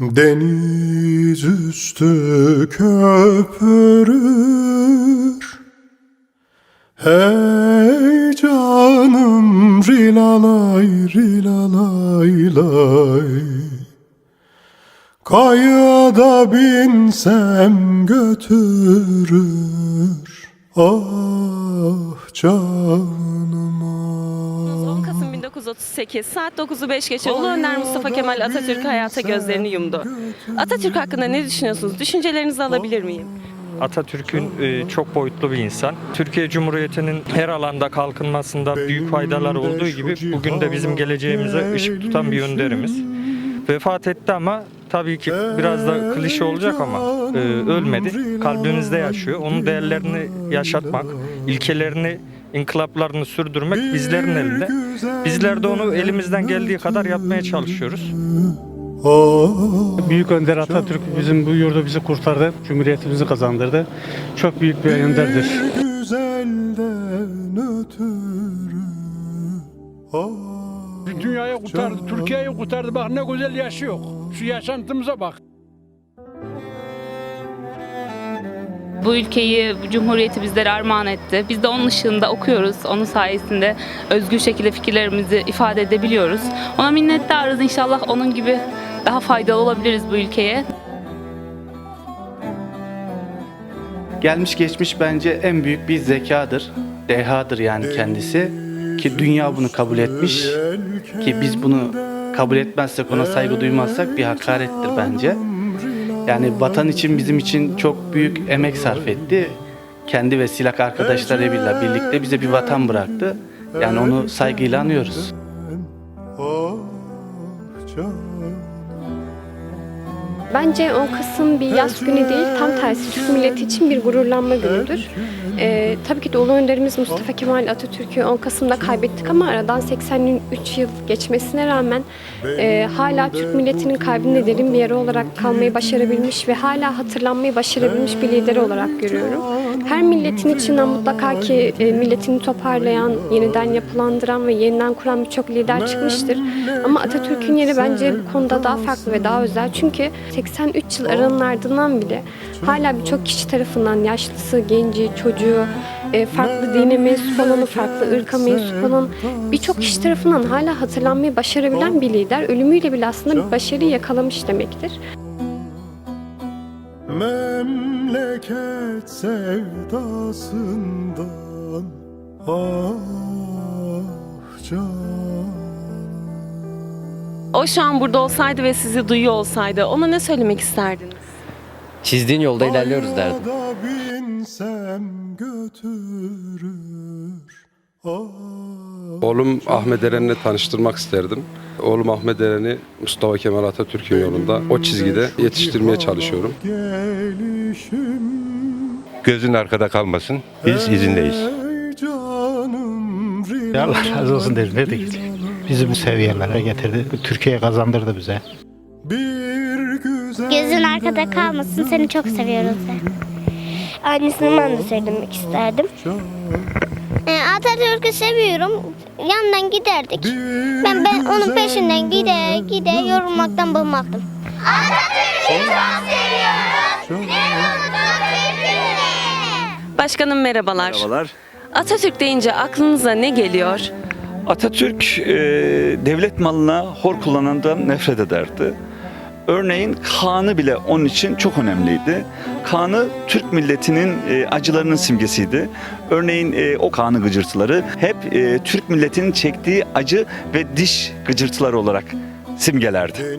Deniz üstü köpürür. Hey canım rilalay rilalay lay. Kayaya da binsem götürür Ah canım ah 10 Kasım 1938 saat 9'u 5 geçe Ulu Önder Mustafa Kemal Atatürk hayata gözlerini yumdu. Atatürk hakkında ne düşünüyorsunuz? Düşüncelerinizi alabilir miyim? Atatürk'ün e, çok boyutlu bir insan. Türkiye Cumhuriyeti'nin her alanda kalkınmasında büyük faydalar olduğu gibi bugün de bizim geleceğimize ışık tutan bir önderimiz. Vefat etti ama tabii ki biraz da klişe olacak ama e, ölmedi. Kalbimizde yaşıyor. Onun değerlerini yaşatmak, ilkelerini, inkılaplarını sürdürmek bizlerin elinde. Bizler de onu elimizden geldiği kadar yapmaya çalışıyoruz. Ah Büyük Önder Atatürk bizim bu yurdu bizi kurtardı. Cumhuriyetimizi kazandırdı. Çok büyük bir önderdir. Ah Dünyayı kurtardı, Türkiye'yi kurtardı. Bak ne güzel yaşıyor. Şu yaşantımıza bak. Bu ülkeyi, bu cumhuriyeti bizlere armağan etti. Biz de onun ışığında okuyoruz. Onun sayesinde özgür şekilde fikirlerimizi ifade edebiliyoruz. Ona minnettarız. İnşallah onun gibi daha faydalı olabiliriz bu ülkeye. Gelmiş geçmiş bence en büyük bir zekadır. Dehadır yani kendisi. Ki dünya bunu kabul etmiş. Ki biz bunu kabul etmezsek, ona saygı duymazsak bir hakarettir bence. Yani vatan için bizim için çok büyük emek sarf etti. Kendi ve silah arkadaşlarıyla birlikte bize bir vatan bıraktı. Yani onu saygıyla anıyoruz. Canım Bence 10 Kasım bir yaz günü değil, tam tersi Türk milleti için bir gururlanma günüdür. Ee, tabii ki de Ulu Önderimiz Mustafa Kemal Atatürk'ü 10 Kasım'da kaybettik ama aradan 83 yıl geçmesine rağmen e, hala Türk milletinin kalbinde derin bir yeri olarak kalmayı başarabilmiş ve hala hatırlanmayı başarabilmiş bir lider olarak görüyorum. Her milletin içinden mutlaka ki e, milletini toparlayan, yeniden yapılandıran ve yeniden kuran birçok lider çıkmıştır. Ama Atatürk'ün yeri bence bu konuda daha farklı ve daha özel. Çünkü 83 yıl aranın ardından bile hala birçok kişi tarafından yaşlısı, genci, çocuğu, e, farklı dine mensup olanı, farklı ırka mensup olan birçok kişi tarafından hala hatırlanmayı başarabilen bir lider. Ölümüyle bile aslında bir başarıyı yakalamış demektir. Memleket sevdasından Ah canım O şu an burada olsaydı ve sizi duyuyor olsaydı ona ne söylemek isterdiniz? Çizdiğin yolda ilerliyoruz derdim. Kayada binsem götürür Oğlum Ahmet Eren'le tanıştırmak isterdim. Oğlum Ahmet Eren'i Mustafa Kemal Atatürk'ün yolunda o çizgide yetiştirmeye çalışıyorum. Gelişim Gözün arkada kalmasın. Biz izindeyiz. Allah razı olsun derim. Ne değil. Bizi bu seviyelere getirdi. Türkiye'ye kazandırdı bize. Bir güzel Gözün arkada kalmasın seni çok seviyoruz. Aynısını ben de söylemek isterdim. Ee, Atatürk'ü seviyorum. Yandan giderdik. Ben ben onun peşinden gide gide yorulmaktan bıkmaktım. Başkanım merhabalar. Merhabalar. Atatürk deyince aklınıza ne geliyor? Atatürk e, devlet malına hor kullanandan nefret ederdi. Örneğin Kaan'ı bile onun için çok önemliydi. Kaan'ı Türk milletinin e, acılarının simgesiydi. Örneğin e, o Kaan'ı gıcırtıları hep e, Türk milletinin çektiği acı ve diş gıcırtıları olarak simgelerdi.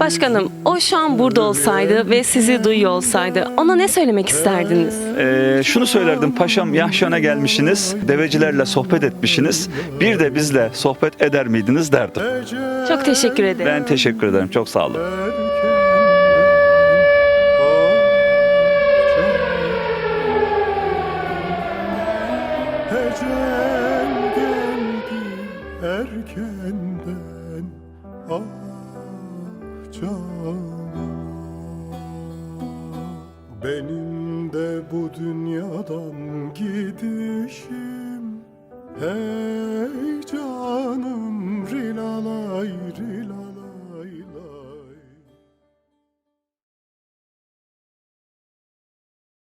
Başkanım o şu an burada olsaydı ve sizi duyuyor olsaydı ona ne söylemek isterdiniz? E, şunu söylerdim paşam Yahşan'a gelmişsiniz, devecilerle sohbet etmişsiniz. Bir de bizle sohbet eder miydiniz derdim. Çok teşekkür ederim. Ben teşekkür ederim. Çok sağ olun. Ecel Benim de bu dünyadan gidişim. Hey